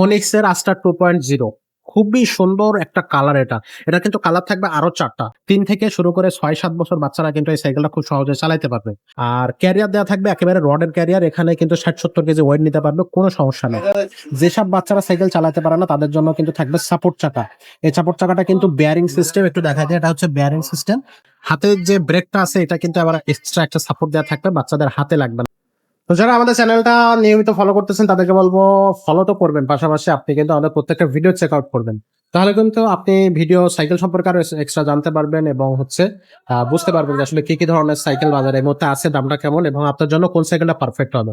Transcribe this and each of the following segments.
Phoenix এর আস্টার two point zero. খুবই সুন্দর একটা কালার এটা। এটা কিন্তু কালার থাকবে আরও চারটা। তিন থেকে শুরু করে ছয়, সাত বছর বাচ্চারা কিন্তু এই সাইকেলটা খুব সহজে চালাতে পারবে। আর ক্যারিয়ার দেওয়া থাকবে একেবারে রডের ক্যারিয়ার এখানে কিন্তু ষাট, সত্তর কেজি ওয়েট নিতে পারবে, কোনো সমস্যা নেই। যেসব বাচ্চারা সাইকেল চালাতে পারে না, তাদের জন্য কিন্তু থাকবে সাপোর্ট চাকা। এই সাপোর্ট চাকাটা কিন্তু বেয়ারিং সিস্টেম একটু দেখা যায় এটা হচ্ছে বেয়ারিং সিস্টেম হাতের যে ব্রেকটা আছে, এটা কিন্তু আবার এক্সট্রা একটা সাপোর্ট দেওয়া থাকবে, বাচ্চাদের হাতে লাগবে তো যারা আমাদের চ্যানেলটা নিয়মিত ফলো করতেছেন, তাদেরকে বলব ফলো তো করবেন। পাশাপাশি আপনি কিন্তু আমাদের প্রত্যেকটা ভিডিও চেক আউট করবেন। তাহলে কিন্তু আপনি ভিডিও সাইকেল সম্পর্কে আরও এক্সট্রা জানতে পারবেন এবং হচ্ছে বুঝতে পারবেন যে আসলে কি কি ধরনের সাইকেল বাজারে এই মুহূর্তে আছে, দামটা কেমন এবং আপনার জন্য কোন সাইকেলটা পারফেক্ট হবে।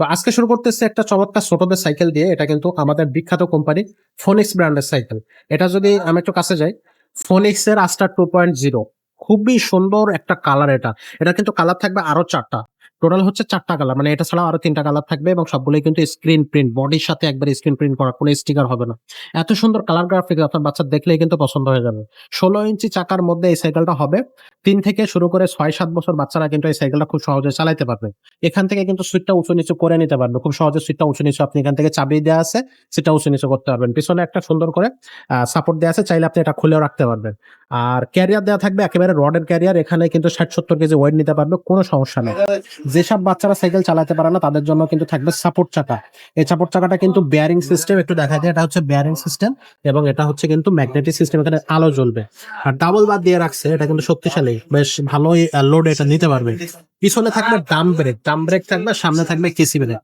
তো আজকে শুরু করতেছে একটা চমৎকার ছোটদের সাইকেল দিয়ে। এটা কিন্তু আমাদের বিখ্যাত কোম্পানি ফোনিক্স ব্র্যান্ডের সাইকেল এটা যদি আমি একটু কাছে যাই ফোনিক্স এর আস্টার টু পয়েন্ট জিরো খুবই সুন্দর একটা কালার এটা। এটা কিন্তু কালার থাকবে আরও চারটা। টোটাল হচ্ছে চারটা কালার মানে এটা ছাড়াও আরও তিনটা কালার থাকবে এবং সবগুলোই কিন্তু স্ক্রিন প্রিন্ট বডির সাথে একবার স্ক্রিন প্রিন্ট করা, কোনো স্টিকার হবে না। এত সুন্দর কালার গ্রাফিক আপনার বাচ্চা দেখলেই কিন্তু পছন্দ হয়ে যাবে। ষোলো ইঞ্চি চাকার মধ্যে এই সাইকেলটা হবে। তিন থেকে শুরু করে ছয়, সাত বছর বাচ্চারা কিন্তু এই সাইকেলটা খুব সহজে চালাইতে পারবে। এখান থেকে কিন্তু সুইটটা উঁচু নিচু করে নিতে পারবে। খুব সহজে সুইটটা উঁচু নিচু আপনি এখান থেকে চাবি দেওয়া আছে, সেটা উঁচু নিচু করতে পারবেন। পিছনে একটা সুন্দর করে সাপোর্ট দেওয়া আছে, চাইলে আপনি এটা খুলেও রাখতে পারবেন। আর ক্যারিয়ার দেওয়া থাকবে একেবারে রডের ক্যারিয়ার এখানে কিন্তু ষাট, সত্তর কেজি ওয়েট নিতে পারবে, কোনো সমস্যা নেই। যেসব বাচ্চারা সাইকেল চালাতে পারে না, তাদের জন্য কিন্তু থাকবে সাপোর্ট চাকা। এই সাপোর্ট চাকাটা কিন্তু বেয়ারিং সিস্টেম একটু দেখা যায়, এটা হচ্ছে বেয়ারিং সিস্টেম এবং এটা হচ্ছে কিন্তু ম্যাগনেটিক সিস্টেম এখানে আলো জ্বলবে। আর ডাবল বার দিয়ে রাখছে, এটা কিন্তু শক্তিশালী। বেশ ভালোই লোড এটা নিতে পারবে। পিছনে থাকবে ডাম ব্রেক ডাম ব্রেক থাকবে, সামনে থাকবে কেসি ব্রেক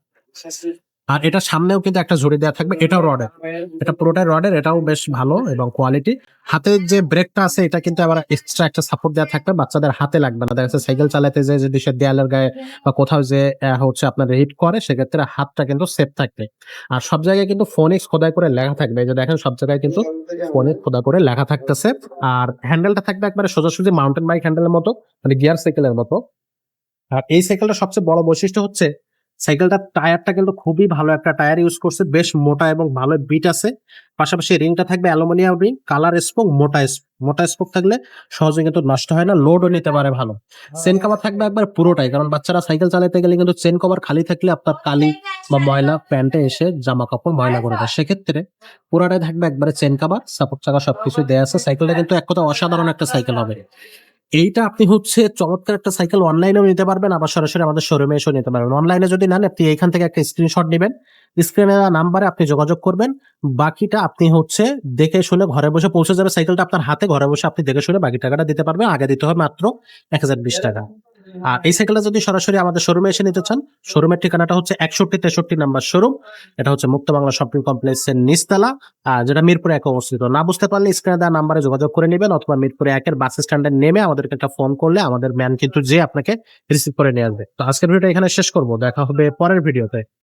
আর এটা সামনেও কিন্তু একটা জড়ি দেওয়া থাকবে, এটাও রডের এটা পুরোটাই রডের এটাও বেশ ভালো এবং কোয়ালিটি হাতের যে ব্রেকটা আছে, এটা কিন্তু আবার এক্সট্রা একটা সাপোর্ট দেওয়া থাকবে, বাচ্চাদের হাতে লাগবে না। দেখা যাচ্ছে সাইকেল চালাতে যে যদি সে দেয়ালের গায়ে বা কোথাও যে হচ্ছে আপনার হিট করে, সেক্ষেত্রে হাতটা কিন্তু সেফ থাকবে। আর সব জায়গায় কিন্তু ফোনিক্স খোদাই করে লেখা থাকবে। এই যে দেখেন, সব জায়গায় কিন্তু ফোনিক্স খোদা করে লেখা থাকতেছে। আর হ্যান্ডেলটা থাকবে একবারে সোজাসুজি মাউন্টেন বাইক হ্যান্ডেলের মতো মানে গিয়ার সাইকেলের মতো। আর এই সাইকেলটা সবচেয়ে বড় বৈশিষ্ট্য হচ্ছে সাইকেলটার টায়ারটা কিন্তু খুবই ভালো একটা টায়ার ইউজ করছে। বেশ মোটা এবং ভালো বিট আছে। পাশাপাশি রিংটা থাকবে অ্যালুমিনিয়াম রিং কালার স্পোক মোটা মোটা স্পোক থাকলে সহজে কিন্তু নষ্ট হয় না লোডও নিতে পারে ভালো। চেন কভার থাকবে একবার পুরোটাই কারণ বাচ্চারা সাইকেল চালাতে গেলে কিন্তু চেন কভার খালি থাকলে আপনার কালি বা ময়লা প্যান্টে এসে জামা কাপড় ময়লা করে দেয়। সেক্ষেত্রে পুরোটাই থাকবে একবারে চেন কভার সাপোর্ট চাকা সবকিছু দেওয়া আছে। সাইকেলটা কিন্তু এক কথা অসাধারণ একটা সাইকেল হবে। এইটা আপনি হচ্ছে চমৎকার একটা সাইকেল অনলাইনেও নিতে পারবেন আবার সরাসরি আমাদের শোরুমে এসেও নিতে পারবেন। অনলাইনে যদি নেন আপনি এখান থেকে একটা স্ক্রিনশট নেবেন স্ক্রিনে নাম্বারে আপনি যোগাযোগ করবেন বাকিটা আপনি হচ্ছে দেখে শুনে ঘরে বসে পৌঁছে যাবে সাইকেলটা আপনার হাতে ঘরে বসে আপনি দেখে শুনে বাকি টাকাটা দিতে পারবেন আগে দিতে হবে মাত্র এক হাজার বিশ টাকা। আর এই সাইকেলটা যদি সরাসরি আমাদের শোরুমে এসে নিতে চান শোরুমের ঠিকানাটা হচ্ছে একষট্টি তেষট্টি নাম্বার শোরুম এটা হচ্ছে মুক্ত বাংলা শপিং কমপ্লেক্সের নিচতলা যেটা মিরপুরে এক অবস্থিত। না বুঝতে পারলে স্ক্রিনে দেওয়া নাম্বারে যোগাযোগ করে নেবেন অথবা মিরপুরে একের বাস স্ট্যান্ডে নেমে আমাদেরকে একটা ফোন করলে আমাদের ম্যান কিন্তু যে আপনাকে রিসিভ করে নিয়ে আসবে। তো আজকের ভিডিওটা এখানে শেষ করব, দেখা হবে পরের ভিডিওতে